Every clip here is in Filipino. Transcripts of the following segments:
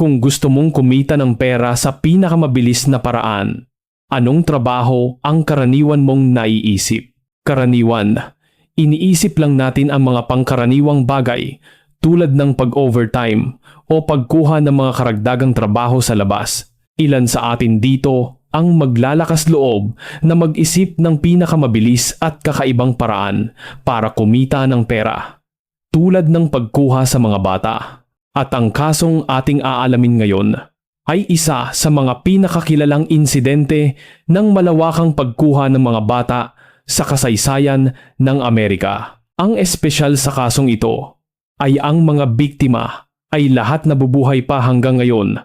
Kung gusto mong kumita ng pera sa pinakamabilis na paraan, anong trabaho ang karaniwan mong naiisip? Karaniwan, iniisip lang natin ang mga pangkaraniwang bagay tulad ng pag-overtime o pagkuha ng mga karagdagang trabaho sa labas. Ilan sa atin dito ang maglalakas loob na mag-isip ng pinakamabilis at kakaibang paraan para kumita ng pera. Tulad ng pagkuha sa mga bata. At ang kasong ating aalamin ngayon ay isa sa mga pinakakilalang insidente ng malawakang pagkuha ng mga bata sa kasaysayan ng Amerika. Ang espesyal sa kasong ito ay ang mga biktima ay lahat nabubuhay pa hanggang ngayon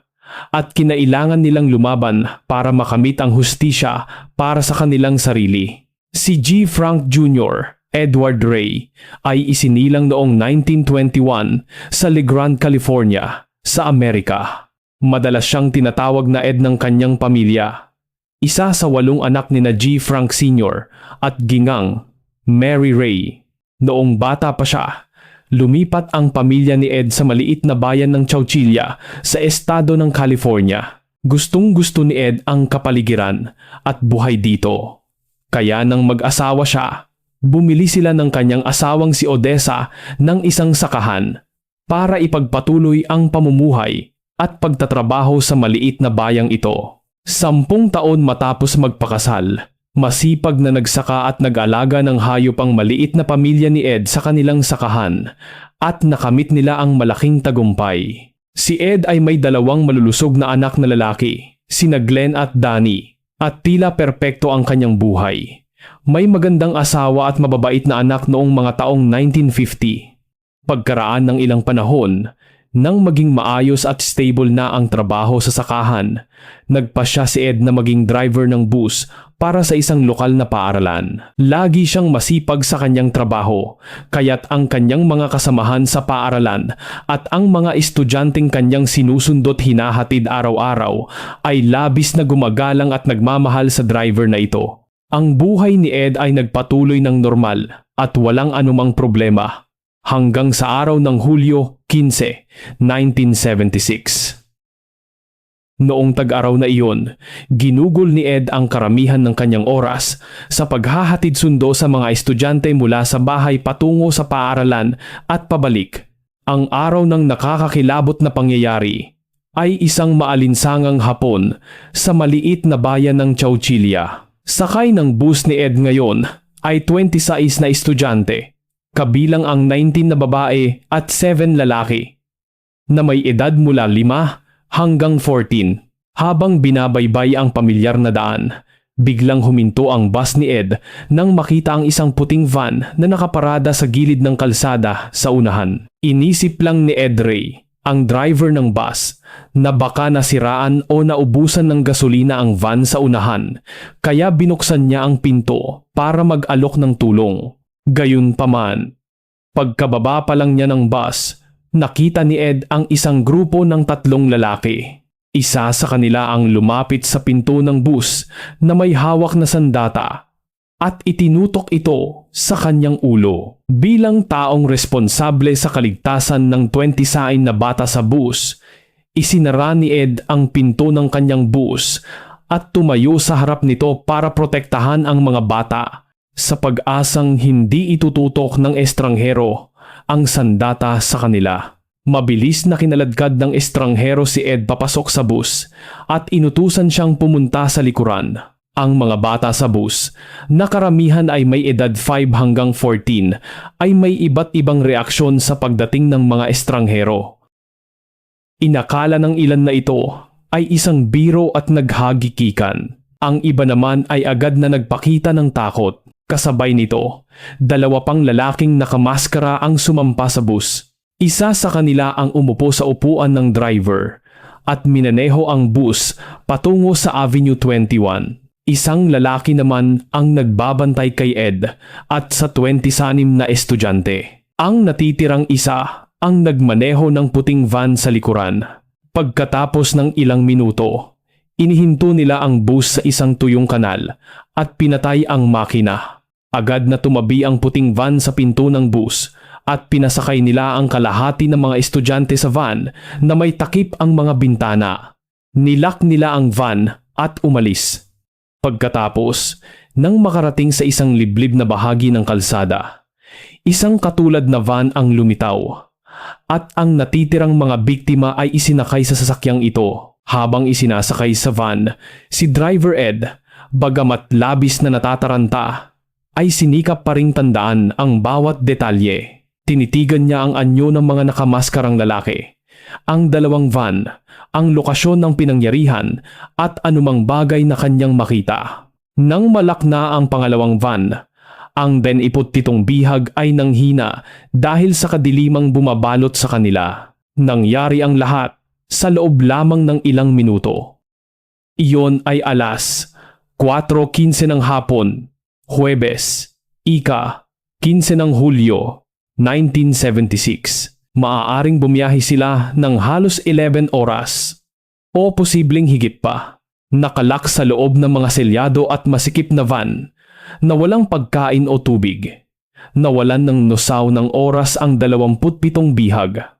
at kinailangan nilang lumaban para makamit ang hustisya para sa kanilang sarili. Si G. Frank Jr., Edward Ray, ay isinilang noong 1921 sa Legrand, California, sa Amerika. Madalas siyang tinatawag na Ed ng kanyang pamilya. Isa sa walong anak ni na G. Frank Sr. at gingang, Mary Ray. Noong bata pa siya, lumipat ang pamilya ni Ed sa maliit na bayan ng Chowchilla sa estado ng California. Gustong gusto ni Ed ang kapaligiran at buhay dito. Kaya nang mag-asawa siya, bumili sila ng kanyang asawang si Odessa ng isang sakahan para ipagpatuloy ang pamumuhay at pagtatrabaho sa maliit na bayang ito. Sampung taon matapos magpakasal, masipag na nagsaka at nag-alaga ng hayop ang maliit na pamilya ni Ed sa kanilang sakahan at nakamit nila ang malaking tagumpay. Si Ed ay may dalawang malulusog na anak na lalaki, sina Glenn at Danny, at tila perpekto ang kanyang buhay. May magandang asawa at mababait na anak noong mga taong 1950. Pagkaraan ng ilang panahon, nang maging maayos at stable na ang trabaho sa sakahan, nagpa siya si Ed na maging driver ng bus para sa isang lokal na paaralan. Lagi siyang masipag sa kanyang trabaho, kaya't ang kanyang mga kasamahan sa paaralan at ang mga estudyanteng kanyang sinusundot hinahatid araw-araw ay labis na gumagalang at nagmamahal sa driver na ito. Ang buhay ni Ed ay nagpatuloy ng normal at walang anumang problema hanggang sa araw ng Hulyo 15, 1976. Noong tag-araw na iyon, ginugol ni Ed ang karamihan ng kanyang oras sa paghahatid sundo sa mga estudyante mula sa bahay patungo sa paaralan at pabalik. Ang araw ng nakakakilabot na pangyayari ay isang maalinsangang hapon sa maliit na bayan ng Chowchilla. Sakay ng bus ni Ed ngayon ay 26 na estudyante kabilang ang 19 na babae at 7 lalaki na may edad mula 5 hanggang 14. Habang binabaybay ang pamilyar na daan, biglang huminto ang bus ni Ed nang makita ang isang puting van na nakaparada sa gilid ng kalsada sa unahan. Inisip lang ni Ed Ray, ang driver ng bus, na baka nasiraan o naubusan ng gasolina ang van sa unahan, kaya binuksan niya ang pinto para mag-alok ng tulong. Gayunpaman, pagkababa pa lang niya ng bus, nakita ni Ed ang isang grupo ng tatlong lalaki. Isa sa kanila ang lumapit sa pinto ng bus na may hawak na sandata at itinutok ito sa kanyang ulo. Bilang taong responsable sa kaligtasan ng 29 na bata sa bus, isinara ni Ed ang pinto ng kanyang bus at tumayo sa harap nito para protektahan ang mga bata sa pag-asang hindi itututok ng estranghero ang sandata sa kanila. Mabilis na kinaladkad ng estranghero si Ed papasok sa bus at inutusan siyang pumunta sa likuran. Ang mga bata sa bus, na karamihan ay may edad 5 hanggang 14, ay may iba't ibang reaksyon sa pagdating ng mga estranghero. Inakala ng ilan na ito ay isang biro at naghagikikan. Ang iba naman ay agad na nagpakita ng takot Kasabay nito, dalawa pang lalaking nakamaskara ang sumampa sa bus. Isa sa kanila ang umupo sa upuan ng driver at minaneho ang bus patungo sa Avenue 21. Isang lalaki naman ang nagbabantay kay Ed at sa 26 na estudyante. Ang natitirang isa ang nagmaneho ng puting van sa likuran. Pagkatapos ng ilang minuto, inihinto nila ang bus sa isang tuyong kanal at pinatay ang makina. Agad na tumabi ang puting van sa pinto ng bus at pinasakay nila ang kalahati ng mga estudyante sa van na may takip ang mga bintana. Nilak nila ang van at umalis. Pagkatapos, nang makarating sa isang liblib na bahagi ng kalsada, isang katulad na van ang lumitaw at ang natitirang mga biktima ay isinakay sa sasakyang ito. Habang isinasakay sa van, si Driver Ed, bagamat labis na natataranta, ay sinikap pa ring tandaan ang bawat detalye. Tinitigan niya ang anyo ng mga nakamaskarang lalaki, ang dalawang van, ang lokasyon ng pinangyarihan at anumang bagay na kanyang makita. Nang malak na ang pangalawang van, ang den iputitong bihag ay nanghina dahil sa kadilimang bumabalot sa kanila. Nangyari ang lahat sa loob lamang ng ilang minuto. Iyon ay alas 4.15 ng hapon, Huwebes, Ika, 15 ng Hulyo, 1976. Maaaring bumiyahe sila ng halos 11 oras o posibleng higit pa. Nakalak sa loob ng mga selyado at masikip na van na walang pagkain o tubig. Nawalan ng nusaw ng oras ang 27 bihag.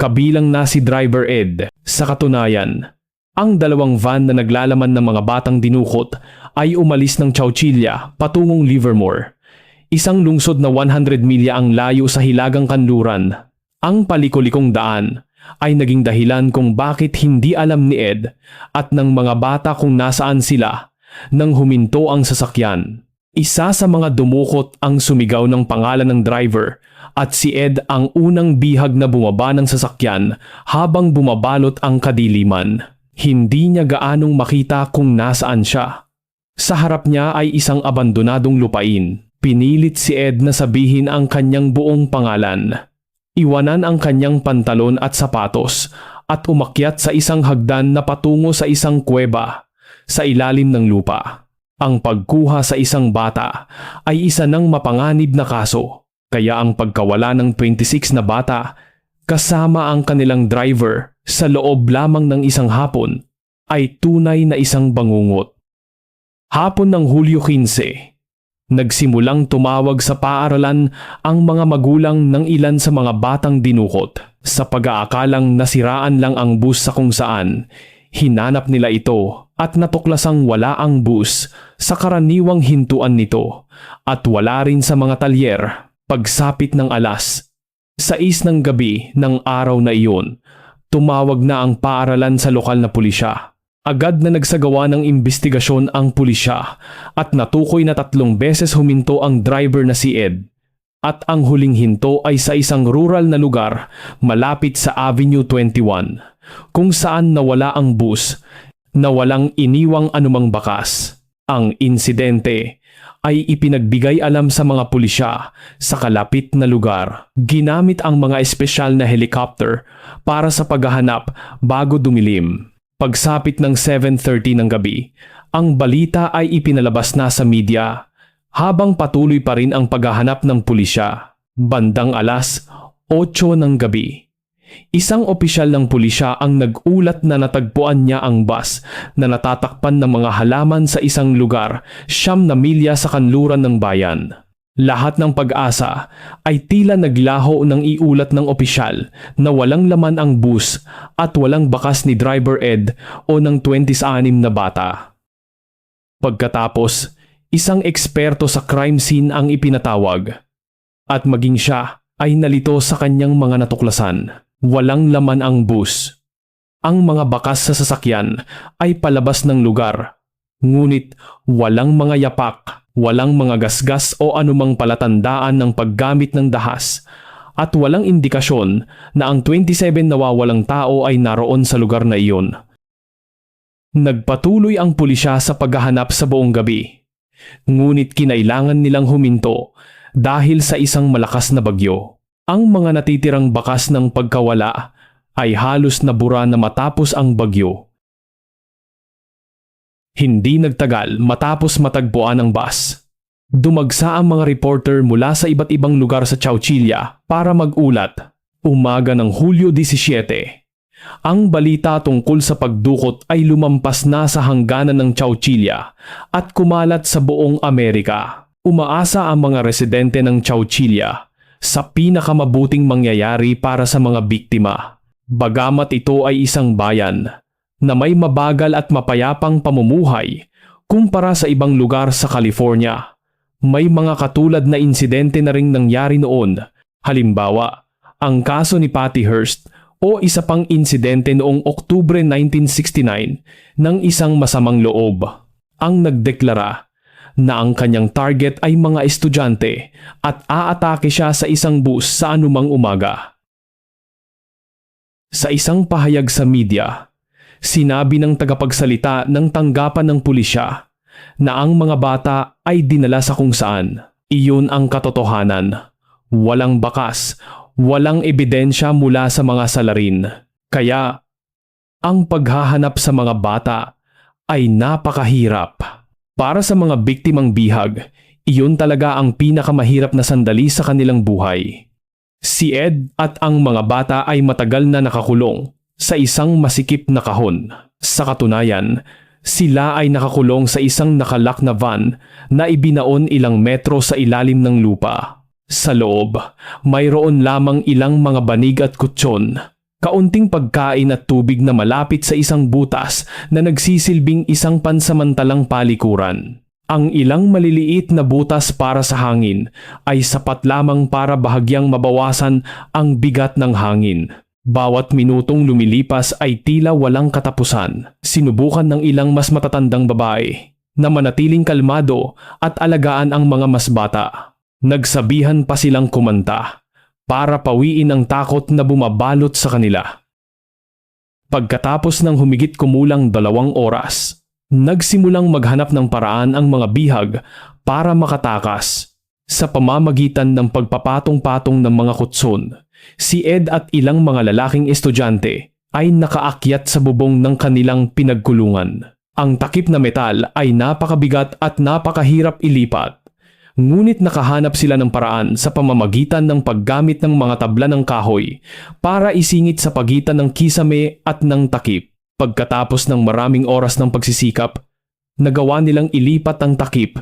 Kabilang na si Driver Ed. Sa katunayan, ang dalawang van na naglalaman ng mga batang dinukot ay umalis ng Chowchilla patungong Livermore. Isang lungsod na 100 milya ang layo sa hilagang kanluran. Ang palikulikong daan ay naging dahilan kung bakit hindi alam ni Ed at ng mga bata kung nasaan sila nang huminto ang sasakyan. Isa sa mga dumukot ang sumigaw ng pangalan ng driver at si Ed ang unang bihag na bumaba ng sasakyan habang bumabalot ang kadiliman. Hindi niya gaanong makita kung nasaan siya. Sa harap niya ay isang abandonadong lupain. Pinilit si Ed na sabihin ang kanyang buong pangalan. Iwanan ang kanyang pantalon at sapatos at umakyat sa isang hagdan na patungo sa isang kuweba sa ilalim ng lupa. Ang pagkuha sa isang bata ay isa ng mapanganib na kaso, kaya ang pagkawala ng 26 na bata kasama ang kanilang driver sa loob lamang ng isang hapon ay tunay na isang bangungot. Hapon ng Hulyo 15, nagsimulang tumawag sa paaralan ang mga magulang ng ilan sa mga batang dinukot sa pag-aakalang nasiraan lang ang bus sa kung saan hinanap nila ito at natuklasang wala ang bus sa karaniwang hintuan nito at wala rin sa mga talyer pagsapit ng alas. Sa is ng gabi ng araw na iyon, tumawag na ang paaralan sa lokal na pulisya. Agad na nagsagawa ng investigasyon ang pulisya at natukoy na tatlong beses huminto ang driver na si Ed. At ang huling hinto ay sa isang rural na lugar malapit sa Avenue 21 kung saan nawala ang bus na walang iniwang anumang bakas. Ang insidente ay ipinagbigay alam sa mga pulisya sa kalapit na lugar. Ginamit ang mga espesyal na helicopter para sa paghahanap bago dumilim. Pagsapit ng 7.30 ng gabi, ang balita ay ipinalabas na sa media habang patuloy pa rin ang paghahanap ng pulisya. Bandang alas 8 ng gabi. Isang opisyal ng pulisya ang nag-ulat na natagpuan niya ang bus na natatakpan ng mga halaman sa isang lugar siyam na milya sa kanluran ng bayan. Lahat ng pag-asa ay tila naglaho ng iulat ng opisyal na walang laman ang bus at walang bakas ni Driver Ed o ng 26 na bata. Pagkatapos, isang eksperto sa crime scene ang ipinatawag at maging siya ay nalito sa kanyang mga natuklasan. Walang laman ang bus. Ang mga bakas sa sasakyan ay palabas ng lugar. Ngunit walang mga yapak, walang mga gasgas o anumang palatandaan ng paggamit ng dahas at walang indikasyon na ang 27 nawawalang tao ay naroon sa lugar na iyon. Nagpatuloy ang pulisya sa paghahanap sa buong gabi. Ngunit kinailangan nilang huminto dahil sa isang malakas na bagyo. Ang mga natitirang bakas ng pagkawala ay halos nabura na matapos ang bagyo. Hindi nagtagal matapos matagpuan ang bus. Dumagsa ang mga reporter mula sa iba't ibang lugar sa Chowchilla para magulat. Umaga ng Hulyo 17. Ang balita tungkol sa pagdukot ay lumampas na sa hangganan ng Chowchilla at kumalat sa buong Amerika. Umaasa ang mga residente ng Chowchilla sa pinakamabuting mangyayari para sa mga biktima. Bagamat ito ay isang bayan na may mabagal at mapayapang pamumuhay kumpara sa ibang lugar sa California. May mga katulad na insidente na ring nangyari noon. Halimbawa, ang kaso ni Patty Hearst o isa pang insidente noong Oktubre 1969 ng isang masamang loob. Ang nagdeklara na ang kanyang target ay mga estudyante at aatake siya sa isang bus sa anumang umaga. Sa isang pahayag sa media, sinabi ng tagapagsalita ng tanggapan ng pulisya na ang mga bata ay dinala sa kung saan. Iyon ang katotohanan. Walang bakas, walang ebidensya mula sa mga salarin. Kaya, ang paghahanap sa mga bata ay napakahirap. Para sa mga biktimang bihag, iyon talaga ang pinakamahirap na sandali sa kanilang buhay. Si Ed at ang mga bata ay matagal na nakakulong sa isang masikip na kahon. Sa katunayan, sila ay nakakulong sa isang nakalak na van na ibinaon ilang metro sa ilalim ng lupa. Sa loob, mayroon lamang ilang mga banig at kutsyon, kaunting pagkain at tubig na malapit sa isang butas na nagsisilbing isang pansamantalang palikuran. Ang ilang maliliit na butas para sa hangin ay sapat lamang para bahagyang mabawasan ang bigat ng hangin. Bawat minutong lumilipas ay tila walang katapusan. Sinubukan ng ilang mas matatandang babae na manatiling kalmado at alagaan ang mga mas bata. Nagsabihan pa silang kumanta para pawiin ang takot na bumabalot sa kanila. Pagkatapos ng humigit kumulang dalawang oras, nagsimulang maghanap ng paraan ang mga bihag para makatakas. Sa pamamagitan ng pagpapatong-patong ng mga kutson, si Ed at ilang mga lalaking estudyante ay nakaakyat sa bubong ng kanilang pinagkulungan. Ang takip na metal ay napakabigat at napakahirap ilipat. Ngunit nakahanap sila ng paraan sa pamamagitan ng paggamit ng mga tabla ng kahoy para isingit sa pagitan ng kisame at ng takip. Pagkatapos ng maraming oras ng pagsisikap, nagawa nilang ilipat ang takip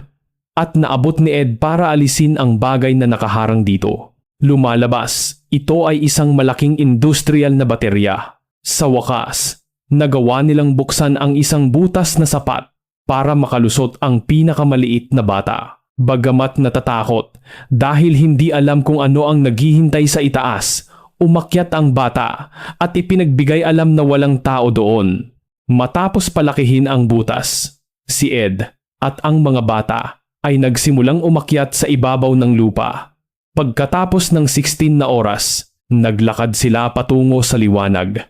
at naabot ni Ed para alisin ang bagay na nakaharang dito. Lumalabas, ito ay isang malaking industrial na baterya. Sa wakas, nagawa nilang buksan ang isang butas na sapat para makalusot ang pinakamaliit na bata. Bagamat natatakot dahil hindi alam kung ano ang naghihintay sa itaas, umakyat ang bata at ipinagbigay alam na walang tao doon. Matapos palakihin ang butas, si Ed at ang mga bata ay nagsimulang umakyat sa ibabaw ng lupa. Pagkatapos ng 16 na oras, naglakad sila patungo sa liwanag.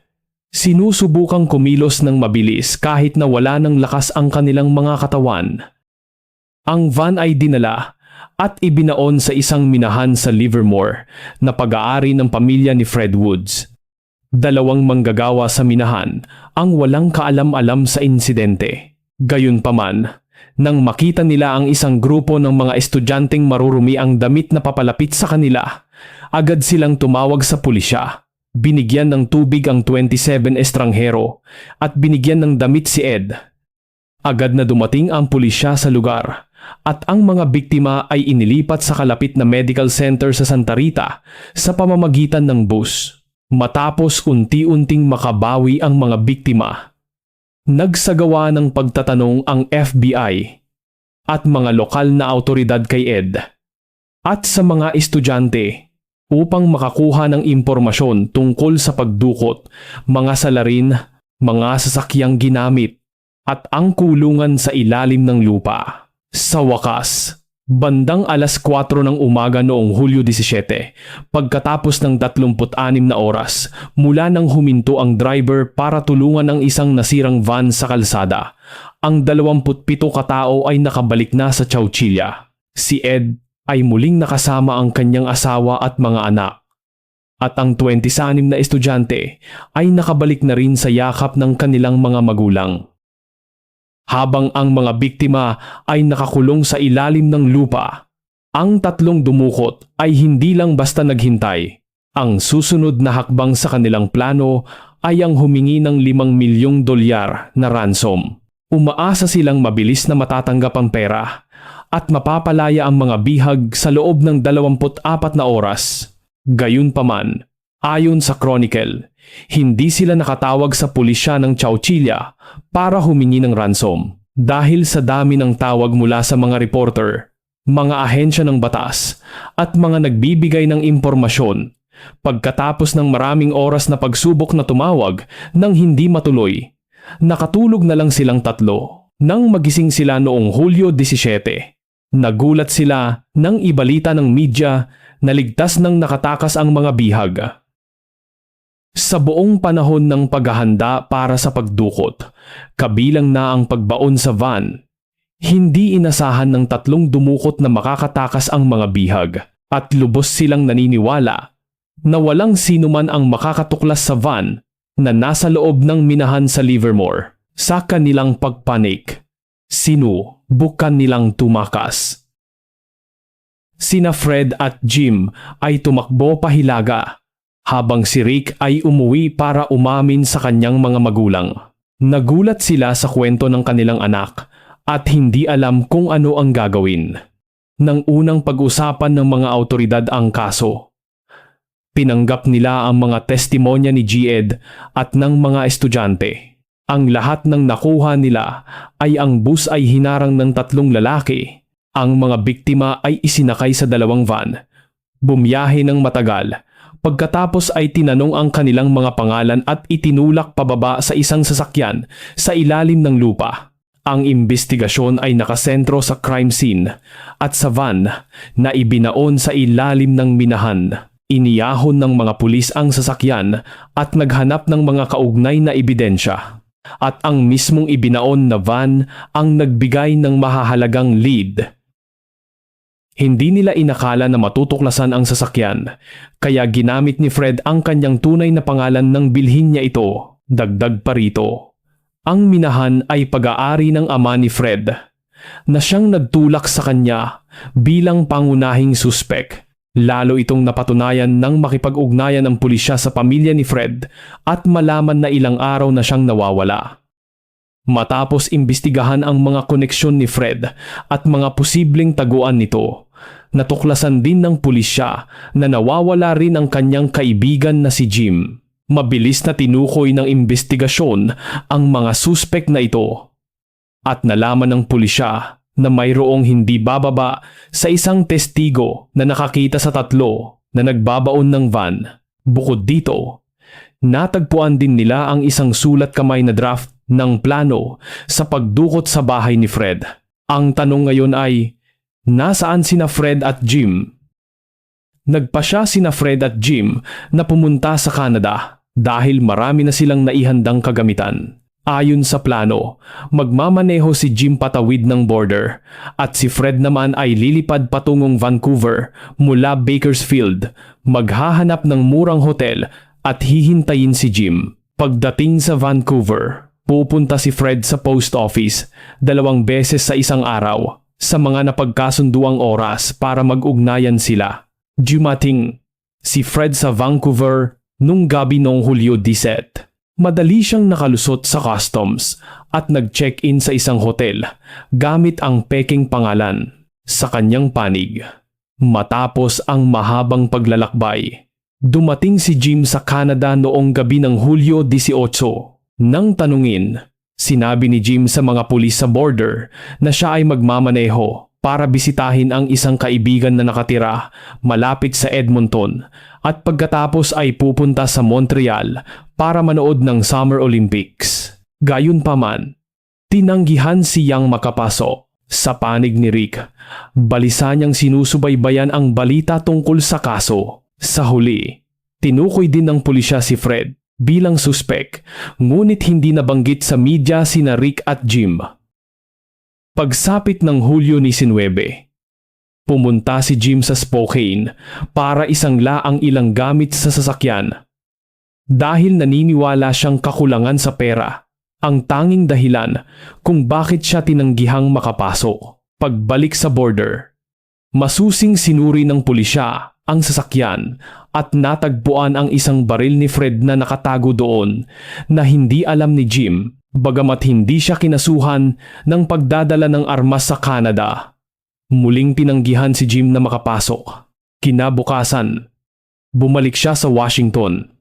Sinusubukang kumilos ng mabilis kahit na wala ng lakas ang kanilang mga katawan. Ang van ay dinala at ibinaon sa isang minahan sa Livermore na pag-aari ng pamilya ni Fred Woods. Dalawang manggagawa sa minahan ang walang kaalam-alam sa insidente. Gayunpaman, nang makita nila ang isang grupo ng mga estudyanteng marurumi ang damit na papalapit sa kanila, agad silang tumawag sa pulisya. Binigyan ng tubig ang 27 estranghero at binigyan ng damit si Ed. Agad na dumating ang pulisya sa lugar at ang mga biktima ay inilipat sa kalapit na medical center sa Santa Rita sa pamamagitan ng bus. Matapos unti-unting makabawi ang mga biktima, nagsagawa ng pagtatanong ang FBI at mga lokal na autoridad kay Ed at sa mga estudyante upang makakuha ng impormasyon tungkol sa pagdukot, mga salarin, mga sasakyang ginamit at ang kulungan sa ilalim ng lupa. Sa wakas, bandang alas 4 ng umaga noong Hulyo 17, pagkatapos ng 36 na oras, mula nang huminto ang driver para tulungan ang isang nasirang van sa kalsada, ang 27 katao ay nakabalik na sa Chowchilla. Si Ed ay muling nakasama ang kanyang asawa at mga anak. At ang 26 na estudyante ay nakabalik na rin sa yakap ng kanilang mga magulang habang ang mga biktima ay nakakulong sa ilalim ng lupa. Ang tatlong dumukot ay hindi lang basta naghintay. Ang susunod na hakbang sa kanilang plano ay ang humingi ng limang milyong dolyar na ransom. Umaasa silang mabilis na matatanggap ang pera at mapapalaya ang mga bihag sa loob ng 24 na oras. Gayunpaman, ayon sa Chronicle, hindi sila nakatawag sa pulisya ng Chowchilla para humingi ng ransom dahil sa dami ng tawag mula sa mga reporter, mga ahensya ng batas at mga nagbibigay ng impormasyon. Pagkatapos ng maraming oras na pagsubok na tumawag nang hindi matuloy, nakatulog na lang silang tatlo. Nang magising sila noong Hulyo 17, nagulat sila nang ibalita ng media na ligtas nang nakatakas ang mga bihag. Sa buong panahon ng paghahanda para sa pagdukot, kabilang na ang pagbaon sa van, hindi inasahan ng tatlong dumukot na makakatakas ang mga bihag at lubos silang naniniwala na walang sino man ang makakatuklas sa van na nasa loob ng minahan sa Livermore sa kanilang pagpanik. Sino bukan nilang tumakas. Sina Fred at Jim ay tumakbo pahilaga habang si Rick ay umuwi para umamin sa kanyang mga magulang. Nagulat sila sa kwento ng kanilang anak at hindi alam kung ano ang gagawin. Nang unang pag-usapan ng mga autoridad ang kaso, pinanggap nila ang mga testimonya ni Gied at ng mga estudyante. Ang lahat ng nakuha nila ay ang bus ay hinarang ng tatlong lalaki. Ang mga biktima ay isinakay sa dalawang van. Bumiyahe ng matagal. Pagkatapos ay tinanong ang kanilang mga pangalan at itinulak pababa sa isang sasakyan sa ilalim ng lupa. Ang imbestigasyon ay nakasentro sa crime scene at sa van na ibinaon sa ilalim ng minahan. Iniyahon ng mga pulis ang sasakyan at naghanap ng mga kaugnay na ebidensya. At ang mismong ibinaon na van ang nagbigay ng mahahalagang lead. Hindi nila inakala na matutuklasan ang sasakyan, kaya ginamit ni Fred ang kanyang tunay na pangalan ng bilhin niya ito, dagdag pa rito. Ang minahan ay pag-aari ng ama ni Fred na siyang nagtulak sa kanya bilang pangunahing suspek. Lalo itong napatunayan nang makipag-ugnayan ang pulisya sa pamilya ni Fred at malaman na ilang araw na siyang nawawala. Matapos imbestigahan ang mga koneksyon ni Fred at mga posibleng taguan nito, natuklasan din ng pulisya na nawawala rin ang kanyang kaibigan na si Jim. Mabilis na tinukoy ng imbestigasyon ang mga suspek na ito at nalaman ng pulisya na mayroong hindi bababa sa isang testigo na nakakita sa tatlo na nagbabaon ng van. Bukod dito, natagpuan din nila ang isang sulat kamay na draft ng plano sa pagdukot sa bahay ni Fred. Ang tanong ngayon ay, nasaan sina Fred at Jim? Nagpa siya sina Fred at Jim na pumunta sa Canada dahil marami na silang naihandang kagamitan. Ayon sa plano, magmamaneho si Jim patawid ng border at si Fred naman ay lilipad patungong Vancouver mula Bakersfield, maghahanap ng murang hotel at hihintayin si Jim. Pagdating sa Vancouver, pupunta si Fred sa post office dalawang beses sa isang araw sa mga napagkasunduang oras para mag-ugnayan sila. Dumating si Fred sa Vancouver nung gabi noong Hulyo 17. Madali siyang nakalusot sa customs at nag-check-in sa isang hotel gamit ang peking pangalan sa kanyang panig. Matapos ang mahabang paglalakbay, dumating si Jim sa Canada noong gabi ng Hulyo 18. Nang tanungin, sinabi ni Jim sa mga pulis sa border na siya ay magmamaneho para bisitahin ang isang kaibigan na nakatira malapit sa Edmonton at pagkatapos ay pupunta sa Montreal para manood ng Summer Olympics. Gayunpaman, tinanggihan siyang makapasok. Sa panig ni Rick, balisa niyang sinusubaybayan ang balita tungkol sa kaso. Sa huli, tinukoy din ng pulisya si Fred bilang suspek ngunit hindi nabanggit sa media sina Rick at Jim. Pagsapit ng Hulyo ni 19, pumunta si Jim sa Spokane para isangla ang ilang gamit sa sasakyan. Dahil naniniwala siyang kakulangan sa pera, ang tanging dahilan kung bakit siya tinanggihang makapasok. Pagbalik sa border, masusing sinuri ng pulisya ang sasakyan at natagpuan ang isang baril ni Fred na nakatago doon na hindi alam ni Jim bagamat hindi siya kinasuhan ng pagdadala ng armas sa Canada. Muling tinanggihan si Jim na makapasok. Kinabukasan, bumalik siya sa Washington.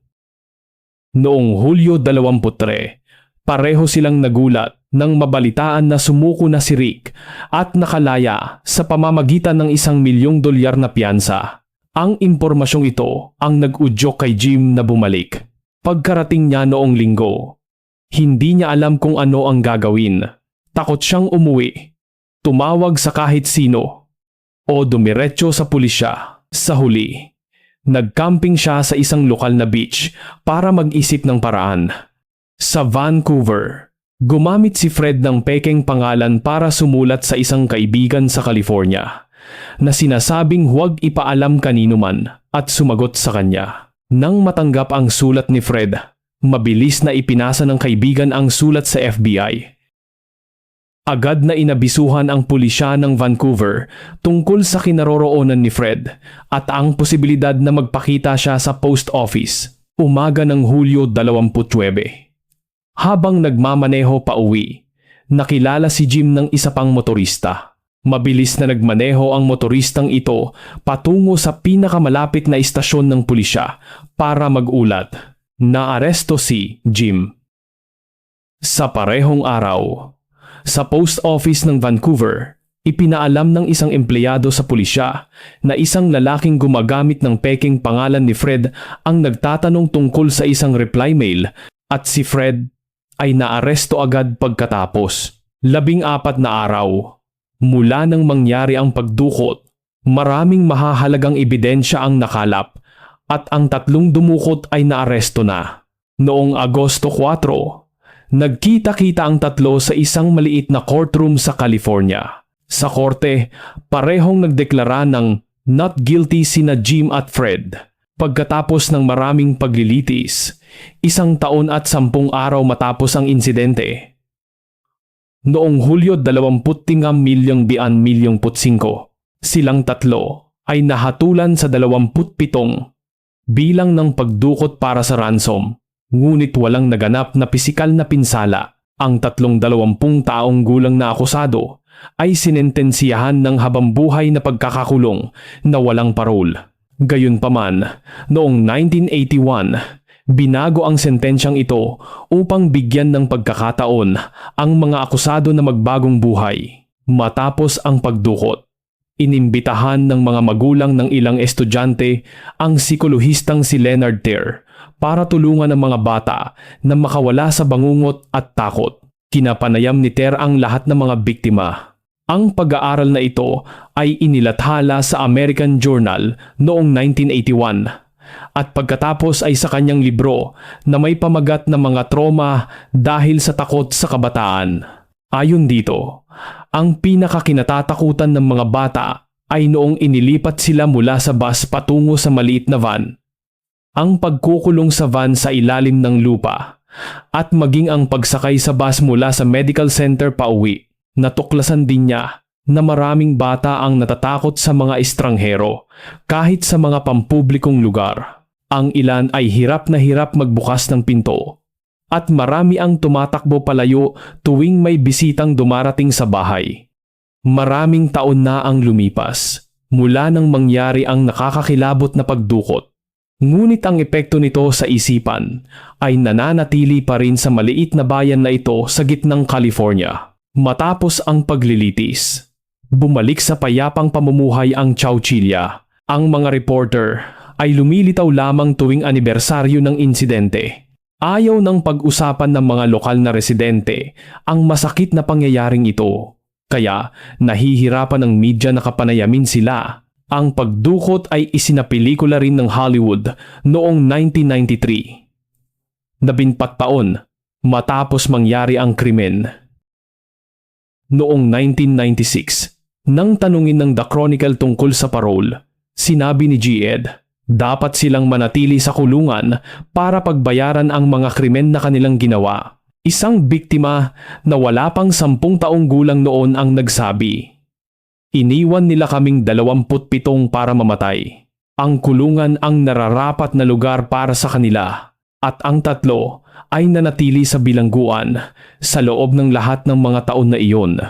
Noong Hulyo 23, pareho silang nagulat nang mabalitaan na sumuko na si Rick at nakalaya sa pamamagitan ng isang milyong dolyar na piyansa. Ang impormasyong ito ang nag-udyok kay Jim na bumalik. Pagkarating niya noong linggo, hindi niya alam kung ano ang gagawin. Takot siyang umuwi. Tumawag sa kahit sino. O dumiretso sa pulisya. Sa huli, nagcamping siya sa isang lokal na beach para mag-isip ng paraan. Sa Vancouver, gumamit si Fred ng pekeng pangalan para sumulat sa isang kaibigan sa California na sinasabing huwag ipaalam kanino man at sumagot sa kanya. Nang matanggap ang sulat ni Fred, mabilis na ipinasa ng kaibigan ang sulat sa FBI. Agad na inabisuhan ang pulisya ng Vancouver tungkol sa kinaroroonan ni Fred at ang posibilidad na magpakita siya sa post office umaga ng Hulyo 29. Habang nagmamaneho pa uwi, nakilala si Jim ng isa pang motorista. Mabilis na nagmaneho ang motoristang ito patungo sa pinakamalapit na istasyon ng pulisya para magulat. Naaresto si Jim. Sa parehong araw, sa post office ng Vancouver, ipinaalam ng isang empleyado sa pulisya na isang lalaking gumagamit ng peking pangalan ni Fred ang nagtatanong tungkol sa isang reply mail at si Fred ay naaresto agad pagkatapos. Labing apat na araw. Mula nang mangyari ang pagdukot, maraming mahahalagang ebidensya ang nakalap at ang tatlong dumukot ay naaresto na. Noong Agosto 4, Nagkita-kita ang tatlo sa isang maliit na courtroom sa California. Sa korte, parehong nagdeklara ng not guilty sina Jim at Fred. Pagkatapos ng maraming paglilitis, isang taon at sampung araw matapos ang insidente. Noong Hulyo 20 milyong bian milyong putsinko, silang tatlo ay nahatulan sa 27 bilang ng pagdukot para sa ransom ngunit walang naganap na pisikal na pinsala. Ang tatlong dalawampung taong gulang na akusado ay sinentensiyahan ng habambuhay na pagkakakulong na walang parol. Gayunpaman, noong 1981, binago ang sentensyang ito upang bigyan ng pagkakataon ang mga akusado na magbagong buhay. Matapos ang pagdukot, inimbitahan ng mga magulang ng ilang estudyante ang psikolohistang si Leonard Ter para tulungan ang mga bata na makawala sa bangungot at takot. Kinapanayam ni Ter ang lahat ng mga biktima. Ang pag-aaral na ito ay inilathala sa American Journal noong 1981 at pagkatapos ay sa kanyang libro na may pamagat na mga trauma dahil sa takot sa kabataan. Ayon dito, ang pinakakinatatakutan ng mga bata ay noong inilipat sila mula sa bus patungo sa maliit na van ang pagkukulong sa van sa ilalim ng lupa at maging ang pagsakay sa bus mula sa medical center pa uwi. Natuklasan din niya na maraming bata ang natatakot sa mga estranghero kahit sa mga pampublikong lugar. Ang ilan ay hirap na hirap magbukas ng pinto at marami ang tumatakbo palayo tuwing may bisitang dumarating sa bahay. Maraming taon na ang lumipas mula nang mangyari ang nakakakilabot na pagdukot Ngunit ang epekto nito sa isipan ay nananatili pa rin sa maliit na bayan na ito sa gitnang California. Matapos ang paglilitis, bumalik sa payapang pamumuhay ang Chowchilla. Ang mga reporter ay lumilitaw lamang tuwing anibersaryo ng insidente. Ayaw ng pag-usapan ng mga lokal na residente ang masakit na pangyayaring ito. Kaya nahihirapan ng media na kapanayamin sila ang pagdukot ay isinapelikula rin ng Hollywood noong 1993. Nabinpat taon matapos mangyari ang krimen. Noong 1996, nang tanungin ng The Chronicle tungkol sa parole, sinabi ni G. Ed, dapat silang manatili sa kulungan para pagbayaran ang mga krimen na kanilang ginawa. Isang biktima na wala pang sampung taong gulang noon ang nagsabi, Iniwan nila kaming dalawamput-pitong para mamatay. Ang kulungan ang nararapat na lugar para sa kanila at ang tatlo ay nanatili sa bilangguan sa loob ng lahat ng mga taon na iyon.